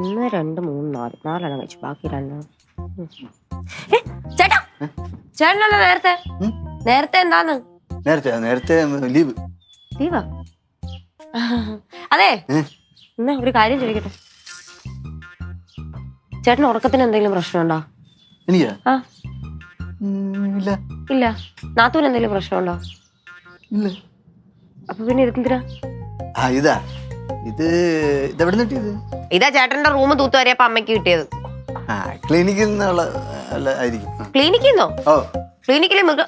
ഒന്ന് രണ്ട് മൂന്ന് നാല്. നാലെണ്ണം കഴിച്ചു. ബാക്കി രണ്ടെണ്ണം. ചേട്ടാ. ചേട്ടനല്ല നേരത്തെ? നേരത്തെ എന്താന്ന് നേരത്തെ നേരത്തെ ലീവ്. ലീവാ? അതെ? എന്നാ ഒരു കാര്യം ചോദിക്കട്ടെ? ചേട്ടന് ഉറക്കത്തിന് എന്തെങ്കിലും പ്രശ്നമുണ്ടോ? എനിക്കാ? ആ. ഇല്ല. ഇല്ല. നാത്തൂന് എന്തെങ്കിലും പ്രശ്നമുണ്ടോ? ഇല്ല. അപ്പൊ പിന്നെ ഇതെന്തിനാ? ആ ഇതാ. ഇത് ഇതെവിടെ കിട്ടിയത്? ഇതാ ചേട്ടന്റെ റൂം തൂത്തുവരെയപ്പോ അമ്മയ്ക്ക് കിട്ടിയത്. ആ ക്ലിനിക്കിൽ നിന്നുള്ള അല്ല ആയിരിക്കും. ആ. ക്ലിനിക്കിൽ നിന്നോ ഓ. ക്ലിനിക്കിലെ മൃഗ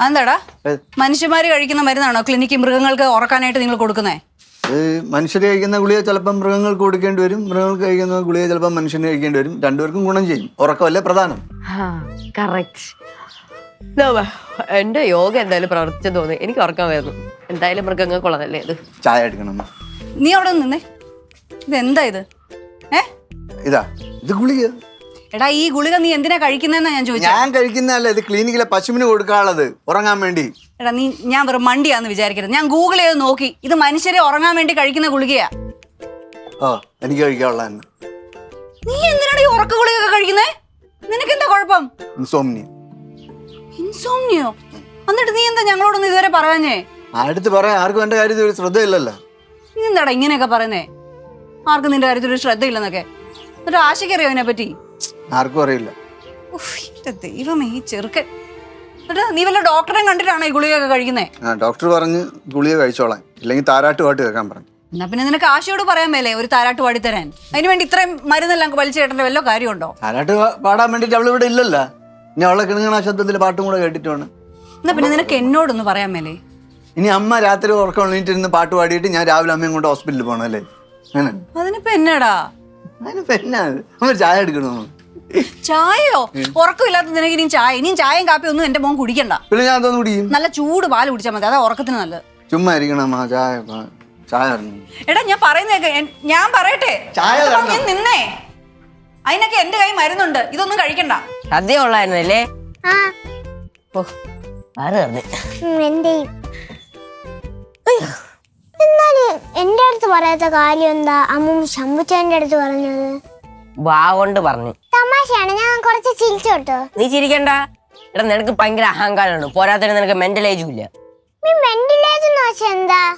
അതെന്താടാ? ഏ, മനുഷ്യന്മാര് കഴിക്കുന്ന മരുന്നാണോ ക്ലിനിക്ക് മൃഗങ്ങൾക്ക് ഉറക്കാനായിട്ട് നിങ്ങൾ കൊടുക്കുന്നേ? ഇത് മനുഷ്യർ കഴിക്കുന്ന ഗുളിക ചിലപ്പം മൃഗങ്ങൾക്ക് കൊടുക്കേണ്ടി വരും. മൃഗങ്ങൾക്ക് കഴിക്കുന്ന ഗുളിക ചിലപ്പം മനുഷ്യന് കഴിക്കേണ്ടി വരും. രണ്ടുപേർക്കും ഗുണം ചെയ്യും. ഉറക്കമല്ലേ പ്രധാനം? കറക്റ്റ് എന്റെ യോഗ എന്തായാലും പ്രവർത്തിച്ചു തോന്നി എനിക്ക് ഉറക്കം വരുന്നു. എന്തായാലും മൃഗങ്ങൾക്കുള്ളതല്ലേ ഇത്? ചായ എടുക്കണം നീ അവിടെ നിന്നേ. ഇതെന്താ ഇത്? ഏ? ഇതാ ഇത് ഗുളിക. എടാ ഈ ഗുളിക നീ എന്തിനാ കഴിക്കുന്നതെന്നാ ഞാൻ ചോദിച്ചത് ഞാൻ കഴിക്കുന്നതല്ല ഇത് ക്ലിനിക്കിലെ പശുവിന് കൊടുക്കാനുള്ളത്. ഉറങ്ങാൻ വേണ്ടി. എടാ നീ ഞാൻ വെറും മണ്ടിയാന്ന് വിചാരിക്കരുത്. ഞാൻ ഗൂഗിൾ ചെയ്ത് നോക്കി. ഇത് മനുഷ്യരെ ഉറങ്ങാൻ വേണ്ടി കഴിക്കുന്ന ഗുളികയാ. ഓ എനിക്ക് കഴിക്കാനുള്ള നീ എന്തിനാണ് ഈ ഉറക്ക ഗുളിക കഴിക്കുന്നേ? നിനക്ക് എന്താ കുഴപ്പം? ഇൻസോംനിയോ. ഇൻസോംനിയോ? എന്നിട്ട് നീ എന്താ ഞങ്ങളോടൊന്നും ഇതുവരെ പറയാഞ്ഞേ? അടുത്ത് പറയാൻ ആർക്കും എന്റെ കാര്യത്തിൽ ഒരു ശ്രദ്ധയില്ലല്ലോ. എന്താടാ ഇങ്ങനെയൊക്കെ പറയുന്നേ? ആർക്കും നിന്റെ കാര്യത്തിൽ ഒരു ശ്രദ്ധയില്ലെന്നൊക്കെ. എന്നിട്ട് ആശയ്ക്കറിയോ അതിനെ പറ്റി ആർക്കും അറിയില്ല. ദൈവമേ ഈ ചെറുക്കൻ. എന്നിട്ട് നീ വല്ല ഡോക്ടറെ കണ്ടിട്ടാണോ ഈ ഗുളികയൊക്കെ കഴിക്കുന്നേ? ആ ഡോക്ടർ പറഞ്ഞ് ഗുളിക കഴിച്ചോളാം. ഇല്ലെങ്കിൽ താരാട്ട് പാട്ട് കേൾക്കാൻ പറഞ്ഞു. എന്നാ പിന്നെ നിനക്ക് ആശയോട് പറയാൻ മേലേ ഒരു താരാട്ട് പാടിത്തരാൻ. അതിന് വേണ്ടി ഇത്രയും മരുന്നെല്ലാം വലിച്ചു കേട്ടേണ്ട വല്ല കാര്യമുണ്ടോ? താരാട്ട് പാ- പാടാൻ വേണ്ടിട്ട് അവൾ ഇവിടെ ഇല്ലല്ലോ. ഇനി അവളെ കിണുങ്ങണ ശബ്ദത്തിൽ പാട്ടും കൂടെ കേട്ടിട്ട് വേണം. എന്നാ പിന്നെ നിനക്ക് എന്നോടൊന്ന് പറയാൻ മേലേ? ഇനി അമ്മ രാത്രി ഉറക്കം എണീറ്റിരുന്ന് പാട്ട് പാടിയിട്ട് ഞാൻ രാവിലെ അമ്മയും കൊണ്ട് ഹോസ്പിറ്റലിൽ പോകണം അല്ലേ? അങ്ങനെ. അതിനിപ്പോ എന്നാടാ? അതിനിപ്പോ എന്നാ? അമ്മ ചായ എടുക്കണോ? ചായയോ? ഉറക്കമില്ലാത്ത നിനക്ക് ഇനിയും ചായ ഇനിയും ചായയും കാപ്പിയും ഒന്നും എന്റെ മോൻ കുടിക്കണ്ട. പിന്നെ ഞാൻ അതൊന്നും കുടിക്കും. നല്ല ചൂട് പാൽ കുടിച്ചാൽ മതി അതാ ഉറക്കത്തിന് നല്ലത്. ചുമ്മാ ഇരിക്കണം ചായ എടാ ഞാൻ പറയുന്നേക്കെ ഞാൻ പറയട്ടെ? ചായ തരണം. നീ നിന്നേ. അതിനൊക്കെ എന്റെ കൈ മരുന്നുണ്ട് ഇതൊന്നും കഴിക്കണ്ട. സദ്യ ഉള്ളായിരുന്നല്ലേ? ആ. ഓ എന്നാലും എന്റെ അടുത്ത് പറയാത്ത കാര്യം എന്താ? അമ്മും ശമ്പുച്ചേന്റെ അടുത്ത് പറഞ്ഞത്? വാ കൊണ്ട് പറഞ്ഞു. തമാശയാണ്. ഞാൻ കുറച്ച് ചിരിച്ചു കേട്ടോ നീ ചിരിക്കണ്ട. എടാ നിനക്ക് ഭയങ്കര അഹങ്കാരമാണ് പോരാത്തതിന് നിനക്ക് മെന്റൽ ഏജും ഇല്ല. നീ വെന്റിലേഷൻ എന്ന് എന്താ?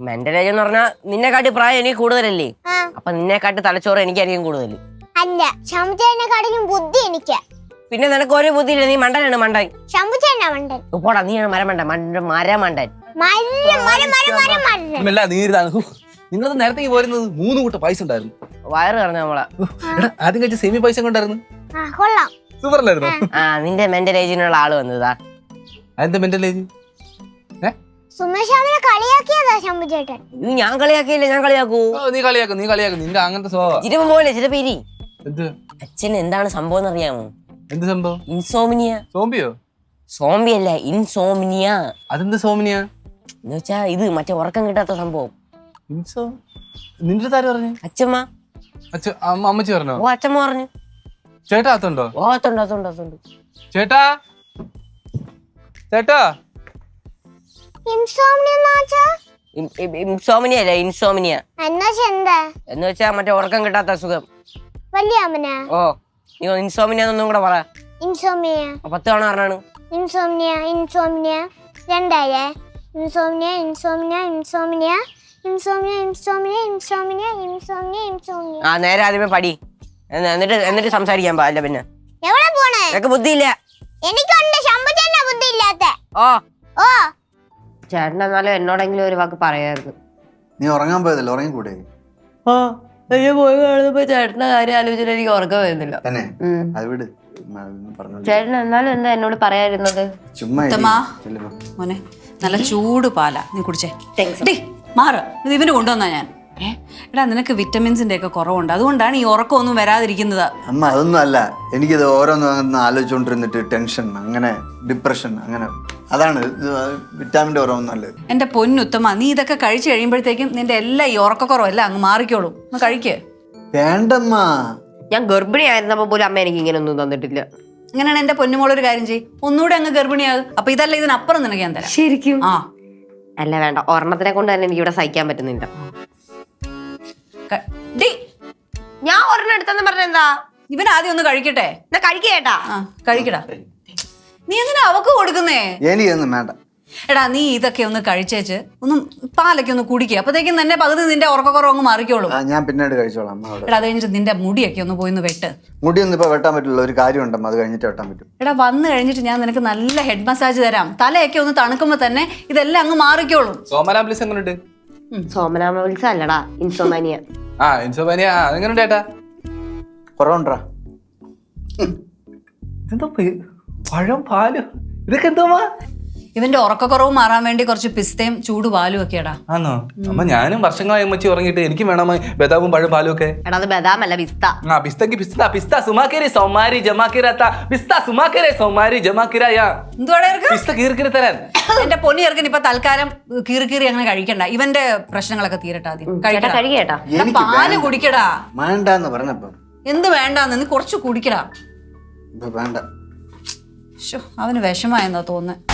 മെന്റൽ ഏജ് എന്ന് പറഞ്ഞാൽ നിന്നെക്കാട്ടി പ്രായം എനിക്ക് കൂടുതലല്ലേ? ആ. അപ്പൊ നിന്നെക്കാട്ടി തലച്ചോറ് എനിക്കായിരിക്കും കൂടുതൽ. അല്ല ശമ്പുച്ചേനെ കാട്ടിലും ബുദ്ധി എനിക്ക്. പിന്നെ നിനക്ക് ഒരു ബുദ്ധിയില്ല. നീ മണ്ടനാണ് മണ്ടൻ. ശമ്പുച്ചേനാ മണ്ടൻ. പോടാ നീയാണ് മരമണ്ടൻ. മണ്ട മരമണ്ടൻ. മരം നേരത്തേക്ക് മരം മരം മരം അല്ല നീരിതാണ്. നിങ്ങൾ നേരത്തെ പോരുന്നത് മൂന്ന് കൂട്ട പൈസ ഉണ്ടായിരുന്നു. വയറ് പറഞ്ഞു നമ്മളെ. ആദ്യം കഴിച്ച സെമി പൈസ കൊണ്ടായിരുന്നു ആ കൊള്ളാം. സൂപ്പർ അല്ലായിരുന്നു ആ നിന്റെ മെന്റൽ ഏജിനുള്ള ആൾ വന്നതാ. അതെന്താ മെന്റൽ ഏജ് ഞാൻ കളിയാക്കിയില്ല ഞാൻ കളിയാക്കൂ? നീ കളിയാക്കും നീ കളിയാക്കും. നിന്റെ അങ്ങനത്തെ സ്വഭാവം. പോലെ ചിരപ്പേരി എന്ത്? അച്ഛന് എന്താണ് സംഭവം എന്നറിയാമോ? എന്ത് സംഭവം? ഇൻസോമിനിയ. സോംബിയോ? സോംബിയല്ല ഇൻസോമിനിയ. അതെന്ത് സോമിനിയ? എന്ന് വെച്ചാ ഇത് മറ്റേ ഉറക്കം കിട്ടാത്ത സംഭവം. ഇൻസോ? നിന്റെ താരം പറഞ്ഞു? അച്ഛമ്മ. അച്ഛ അമ്മ അമ്മച്ചി പറഞ്ഞോ? ഓ അച്ഛമ്മ പറഞ്ഞു. ചേട്ടാ അത്തുണ്ടോ ഓ അതുണ്ട് അതുണ്ട് അതുണ്ട് ചേട്ടാ? ചേട്ടാ? ഇൻസോംനിയ എന്ന് വെച്ചാ ഇം- ഇം- ഇൻസോമിനിയ അല്ല ഇൻസോമിനിയ. എന്നാ വെച്ചാ എന്താ? എന്ന് വെച്ചാ മറ്റേ ഉറക്കം കിട്ടാത്ത അസുഖം. വലിയ അമ്മനാ? ഓ നീ ഇൻസോമിനിയ എന്നൊന്നും കൂടെ പറ. ഇൻസോമിയ പത്ത് തവണ പറഞ്ഞാണ്. Insomnia insomnia രണ്ടായേ. Insomnia insomnia insomnia insomnia insomnia insomnia insomnia insomnia ആ നേരെ ആദ്യമേ പടി. എന്ന് എന്നിട്ട് എന്നിട്ട് സംസാരിക്കാൻ പാടില്ല പിന്നെ. എവിടെ പോണേ? നിനക്ക് ബുദ്ധിയില്ല. എനിക്കുണ്ട് ശമ്പുചേട്ടന്റെ ബുദ്ധിയില്ലാത്ത. ഓ. ഓ. ചേട്ടൻ എന്നാലും എന്നോടെങ്കിലും ഒരു വാക്ക് പറയായിരുന്നു. നീ ഉറങ്ങാൻ പോയതല്ലേ? ഉറങ്ങിക്കൂടെ? ആ ഞാൻ പോയി കാണുമ്പോ ചേട്ടന്റെ കാര്യം ആലോചിച്ചിട്ട് എനിക്ക് ഉറക്കം വരുന്നില്ല. തന്നെ? ഉം. അത് വിട്. പറഞ്ഞു ചേട്ടൻ എന്നാലും എന്താ എന്നോട് പറയായിരുന്നത് ചുമ്മാ ഇരി. ഉത്തമാ. ചെല്ല് പോ. മോനെ. നല്ല ചൂട് പാലാ. നീ കുടിച്ചേ. ഡേ മാറ്. ഇത് ഇവന് കൊണ്ടുവന്നാ ഞാൻ. എടാ നിനക്ക് വിറ്റമിൻസിന്റെ ഒക്കെ കുറവുണ്ട്. അതുകൊണ്ടാണ് ഈ ഉറക്കമൊന്നും വരാതിരിക്കുന്നത്. അമ്മ അതൊന്നും അല്ല. എനിക്കിത് ഓരോന്ന് അങ്ങനെ ആലോചിച്ചുകൊണ്ടിരുന്നിട്ട് ടെൻഷൻ അങ്ങനെ ഡിപ്രഷൻ അങ്ങനെ. അതാണ് വിറ്റാമിന്റെ കുറവൊന്നും നല്ലത്. ഇത്. എന്റെ പൊന്നുത്തമ്മ നീ ഇതൊക്കെ കഴിച്ചു കഴിയുമ്പോഴത്തേക്കും നിന്റെ എല്ലാ ഈ ഉറക്കക്കുറവും എല്ലാം അങ്ങ് മാറിക്കോളൂ. കഴിക്കേ കഴിക്ക്. വേണ്ടമ്മ. ഞാൻ ഗർഭിണിയായിരുന്നപ്പോ പോലും അമ്മ എനിക്ക് ഇങ്ങനെ ഒന്നും തന്നിട്ടില്ല. അങ്ങനെയാണ് എന്റെ പൊന്നുമോളൊരു കാര്യം ചെയ്യും. ഒന്നുകൂടെ അങ്ങ് ഗർഭിണിയാകും. അപ്പൊ ഇതല്ല ഇതിനപ്പുറം നിനക്ക് ഞാൻ തരാം. ശരിക്കും? ആ. അല്ല വേണ്ട. ഒരെണ്ണത്തിനെ കൊണ്ട് തന്നെ എനിക്ക് ഇവിടെ സഹിക്കാൻ പറ്റുന്നില്ല. ക- ഡി. ഞാൻ ഒരെണ്ണം എടുത്തെന്ന് പറഞ്ഞ എന്താ? ഇവൻ ആദ്യം ഒന്ന് കഴിക്കട്ടെ. എന്നാ കഴിക്കേട്ടാ ആ കഴിക്കടാ. നീ എന്തിനാ അവക്ക് കൊടുക്കുന്നേ? എനിക്കൊന്നും വേണ്ട. എടാ നീ ഇതൊക്കെ ഒന്ന് കഴിച്ചേച്ച്. ഒന്ന് പാലൊക്കെ ഒന്ന് കുടിക്കുക അപ്പത്തേക്കും തന്നെ പകുതി നിന്റെ ഉറക്കക്കുറവ് അങ്ങ് മാറിക്കോളൂ. ആ, ഞാൻ പിന്നീട് കഴിച്ചോളാം. അമ്മ അവിടെ. എടാ അത് കഴിഞ്ഞിട്ട് നിന്റെ മുടിയൊക്കെ ഒന്ന് പോയി ഒന്ന് വെട്ട്. മുടിയൊന്നും ഇപ്പൊ വെട്ടാൻ പറ്റില്ല ഒരു കാര്യം കാര്യമുണ്ടമ്മ അത് കഴിഞ്ഞിട്ട് വെട്ടാൻ പറ്റും. എടാ വന്നു കഴിഞ്ഞിട്ട് ഞാൻ നിനക്ക് നല്ല ഹെഡ് മസാജ് തരാം. തലയൊക്കെ ഒന്ന് തണുക്കുമ്പോ തന്നെ ഇതെല്ലാം അങ്ങ് മാറിക്കോളും. സോമനാംബുലൻസ് എങ്ങനെയുണ്ട് സോമനാമ അല്ലടാ ഇൻസോമാനിയ ആ ഇൻസോമാനിയ ആ എങ്ങനെയുണ്ട് ഏട്ടാ? കുറവുണ്ടാ? പഴം പാലും. ഇതൊക്കെ എന്തോമാ ഇവന്റെ ഉറക്കക്കുറവ് മാറാൻ വേണ്ടി കുറച്ച് പിസ്തയും ചൂട് പാലും ഒക്കെ എടാ ആന്നോ അമ്മ ഞാനും വർഷങ്ങളായി അമ്മച്ചി ഉറങ്ങിയിട്ട് എനിക്കും വേണമോ ബദാമും പഴം പാലും ഒക്കെ എടാ അത് ബദാമല്ല പിസ്ത. ആ പിസ്തക്ക് പിസ്ത പിസ്ത സുമാക്കേരി സോമാരി ജമാക്കിരാത്ത പിസ്ത സുമാക്കേരെ സോമാരി ജമാക്കിരായ. എന്തുവാടാ ഇവർക്ക്? പിസ്ത കീർക്കിരി തരാൻ. എന്റെ പൊന്നി ഇറക്കൻ ഇപ്പൊ തൽക്കാലം കീറി കീറി അങ്ങനെ കഴിക്കണ്ട. ഇവന്റെ പ്രശ്നങ്ങളൊക്കെ തീരട്ടെ ആദ്യം. ചേട്ടാ കഴിക്കടാ. കഴിക്കേട്ടാ. എടാ, എനിക്ക് പാൽ വേണ്ട. കുടിക്കടാ. വേണ്ടെന്ന് പറഞ്ഞപ്പോ. എന്ത് വേണ്ടാന്ന്? നീ കുറച്ച് കുടിക്കടാ. ഇപ്പൊ വേണ്ട. ശ്ശോ, അവന് വിഷമായെന്നാ തോന്നുന്നത്